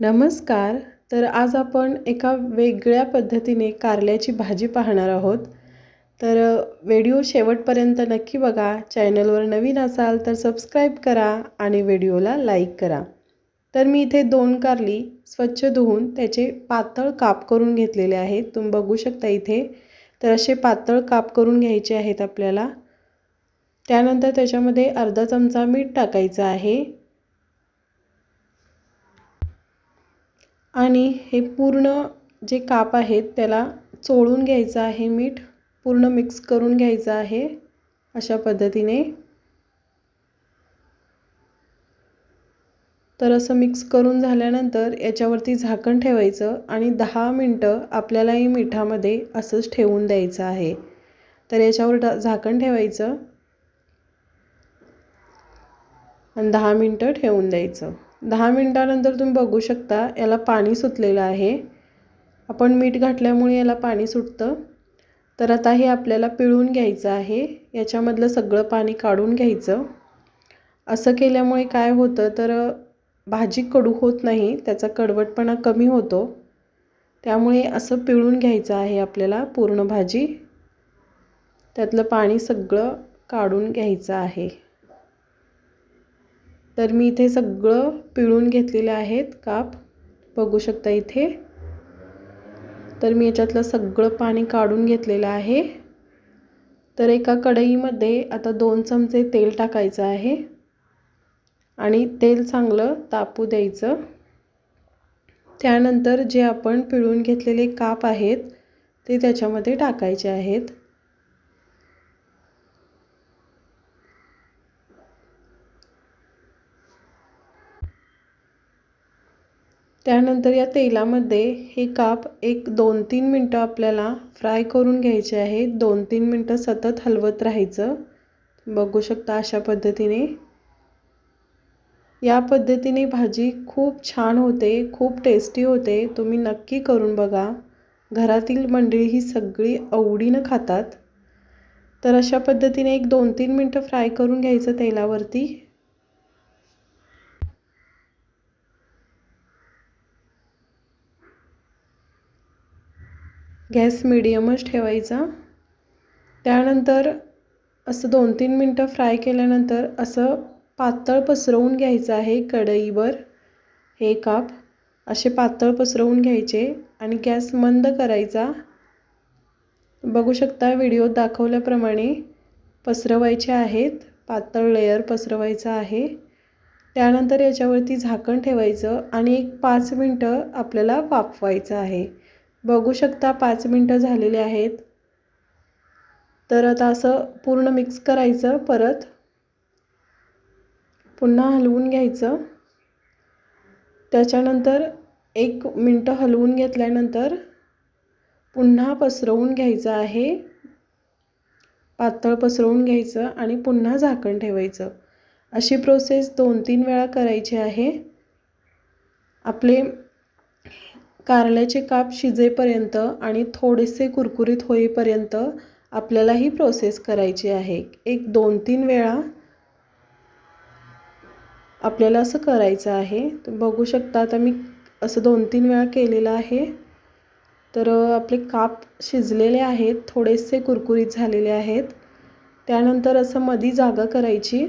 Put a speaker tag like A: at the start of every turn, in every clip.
A: नमस्कार. तर आज आपण एका वेगळ्या पद्धतीने कारल्याची भाजी पाहणार आहोत. तर व्हिडिओ शेवटपर्यंत नक्की बघा. चॅनलवर नवीन असाल तर सबस्क्राईब करा आणि व्हिडिओला लाईक करा. तर मी इथे दोन कारली स्वच्छ धुवून त्याचे पातळ काप करून घेतलेले आहेत. तुम्ही बघू शकता इथे. तर असे पातळ काप करून घ्यायचे आहेत आपल्याला. त्यानंतर त्याच्यामध्ये अर्धा चमचा मीठ टाकायचं आहे. आणि हे पूर्ण जे काप आहेत त्याला चोळून घ्यायचं आहे मीठ पूर्ण मिक्स करून घ्यायचं आहे अशा पद्धतीने. तर असं मिक्स करून झाल्यानंतर याच्यावरती झाकण ठेवायचं आणि दहा मिनटं आपल्यालाही मिठामध्ये असंच ठेवून द्यायचं आहे. तर याच्यावर झाकण ठेवायचं. आणि दहा मिनटं ठेवून द्यायचं. दहा मिनटानंतर तुम्ही बघू शकता याला पाणी सुटलेलं आहे. आपण मीठ घातल्यामुळे याला पाणी सुटतं. तर आता हे आपल्याला पिळून घ्यायचं आहे. याच्यामधलं सगळं पाणी काढून घ्यायचं. असं केल्यामुळे काय होतं तर भाजी कडू होत नाही त्याचा कडवटपणा कमी होतो. त्यामुळे असं पिळून घ्यायचं आहे आपल्याला पूर्ण भाजी. त्यातलं पाणी सगळं काढून घ्यायचं आहे. तर मी इथे सगळं पिळून घेतलेले आहेत काप. बघू शकता इथे. तर मी याच्यातलं सगळं पाणी काढून घेतलेलं आहे. तर एका कढईमध्ये आता दोन चमचे तेल टाकायचं आहे. आणि तेल चांगलं तापू द्यायचं. त्यानंतर जे आपण पिळून घेतलेले काप आहेत ते त्याच्यामध्ये टाकायचे आहेत. त्यानंतर या तेलामध्ये हे काप एक दोन तीन मिनटं आपल्याला फ्राय करून घ्यायचे आहेत दोन तीन मिनटं सतत हलवत राहायचं. बघू शकता अशा पद्धतीने. या पद्धतीने भाजी खूप छान होते खूप टेस्टी होते. तुम्ही नक्की करून बघा. घरातील मंडळी ही सगळी आवडीनं खातात. तर अशा पद्धतीने एक दोन तीन मिनटं फ्राय करून घ्यायचं तेलावरती. गॅस मिडियमच ठेवायचा. त्यानंतर असं दोन तीन मिनटं फ्राय केल्यानंतर असं पातळ पसरवून घ्यायचं आहे कढईवर. हे काप. असे पातळ पसरवून घ्यायचे आणि गॅस मंद करायचा. बघू शकता व्हिडिओ दाखवल्याप्रमाणे पसरवायचे आहेत. पातळ लेयर पसरवायचं आहे. त्यानंतर याच्यावरती झाकण ठेवायचं आणि एक पाच मिनटं आपल्याला वाफवायचं आहे. बघू शकता पाच मिनटं झालेले आहेत. तर आता असं पूर्ण मिक्स करायचं परत. पुन्हा हलवून घ्यायचं. त्याच्यानंतर एक मिनटं हलवून घेतल्यानंतर पुन्हा पसरवून घ्यायचं आहे. पातळ पसरवून घ्यायचं आणि पुन्हा झाकण ठेवायचं. अशी प्रोसेस दोन तीन वेळा करायची आहे. आपले कारल्याचे काप शिजेपर्यंत आणि थोडेसे कुरकुरीत होईपर्यंत आपल्याला ही प्रोसेस करायची आहे. एक दोन तीन वेळा आपल्याला असं करायचं आहे. बघू शकता आता मी असं दोन तीन वेळा केलेलं आहे. तर आपले काप शिजलेले आहेत थोडेसे कुरकुरीत झालेले आहेत. त्यानंतर असं मधी जागा करायची.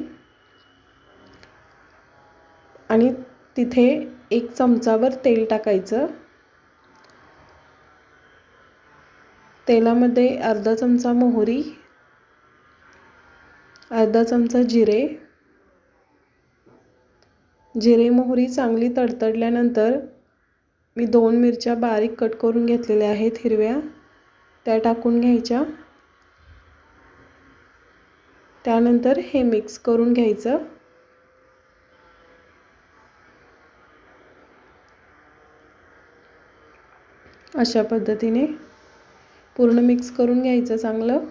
A: आणि तिथे एक चमचावर तेल टाकायचं. तेलामध्ये अर्धा चमचा मोहरी अर्धा चमचा जिरे. जिरे मोहरी चांगली तडतडल्यानंतर मी दोन मिरच्या बारीक कट करून घेतलेल्या आहेत हिरव्या. त्या टाकून घ्यायच्या. त्यानंतर हे मिक्स करून घ्यायचं. अशा पद्धतीने पूर्ण मिक्स करून घ्यायचं चांगलं.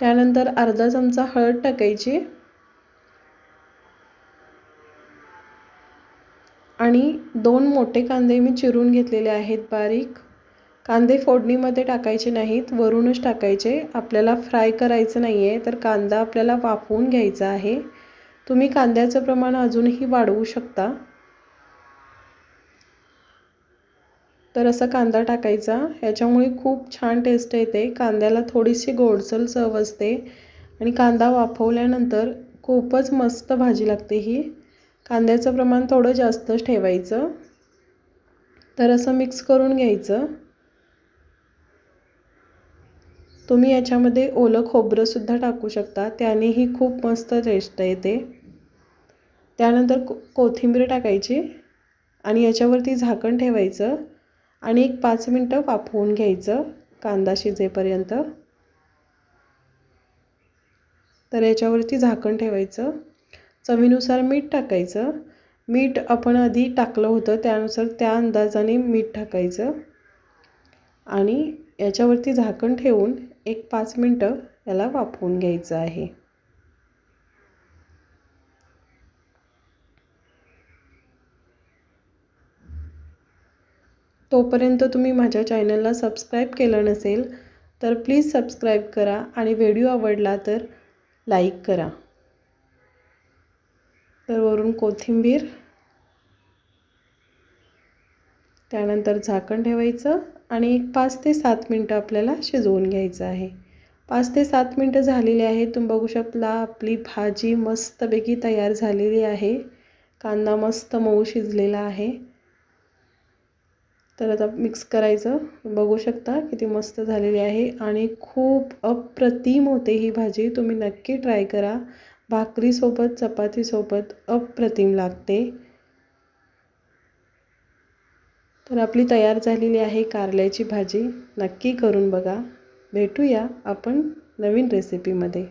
A: त्यानंतर अर्धा चमचा हळद टाकायची. आणि दोन मोठे कांदे मी चिरून घेतलेले आहेत बारीक. कांदे फोडणीमध्ये टाकायचे नाहीत वरूनच टाकायचे. आपल्याला फ्राय करायचं नाही आहे तर कांदा आपल्याला वाफवून घ्यायचा आहे. तुम्ही कांद्याचं प्रमाण अजूनही वाढवू शकता. तर असा कांदा टाकायचा. ह्याच्यामुळे खूप छान टेस्ट येते. कांद्याला थोडीशी गोडसल चव असते. आणि कांदा वाफवल्यानंतर खूपच मस्त भाजी लागते ही. कांद्याचं प्रमाण थोडं जास्तच ठेवायचं. तर असं मिक्स करून घ्यायचं. तुम्ही याच्यामध्ये ओलं खोबरंसुद्धा टाकू शकता. त्यानेही खूप मस्त टेस्ट येते. त्यानंतर को कोथिंबीर टाकायची आणि याच्यावरती झाकण ठेवायचं आणि एक पाच मिनटं वाफवून घ्यायचं कांदा शिजेपर्यंत. तर याच्यावरती झाकण ठेवायचं. चवीनुसार मीठ टाकायचं. मीठ आपण आधी टाकलं होतं त्यानुसार त्या अंदाजाने मीठ टाकायचं. आणि याच्यावरती झाकण ठेवून एक पाच मिनटं याला वाफवून घ्यायचं आहे. तोपर्यंत तुम्ही माझ्या चॅनलला सबस्क्राईब केलं नसेल तर प्लीज सबस्क्राईब करा आणि व्हिडिओ आवडला तर लाईक करा. तर वरून कोथिंबीर त्यानंतर झाकण ठेवायचं आणि एक पाच ते सात मिनटं आपल्याला शिजवून घ्यायचं आहे. पाच ते सात मिनटं झालेली आहे. तुम्ही बघू शकता आपली भाजी मस्तपैकी तयार झालेली आहे. कांदा मस्त मऊ शिजलेला आहे. तर आता मिक्स करायचं. बघू शकता किती मस्त झालेली आहे आणि खूप अप्रतिम होते ही भाजी. तुम्ही नक्की ट्राय करा. भाकरीसोबत चपातीसोबत अप्रतिम लागते. तर आपली तयार झालेली आहे कारल्याची भाजी. नक्की करून बघा. भेटूया आपण नवीन रेसिपीमध्ये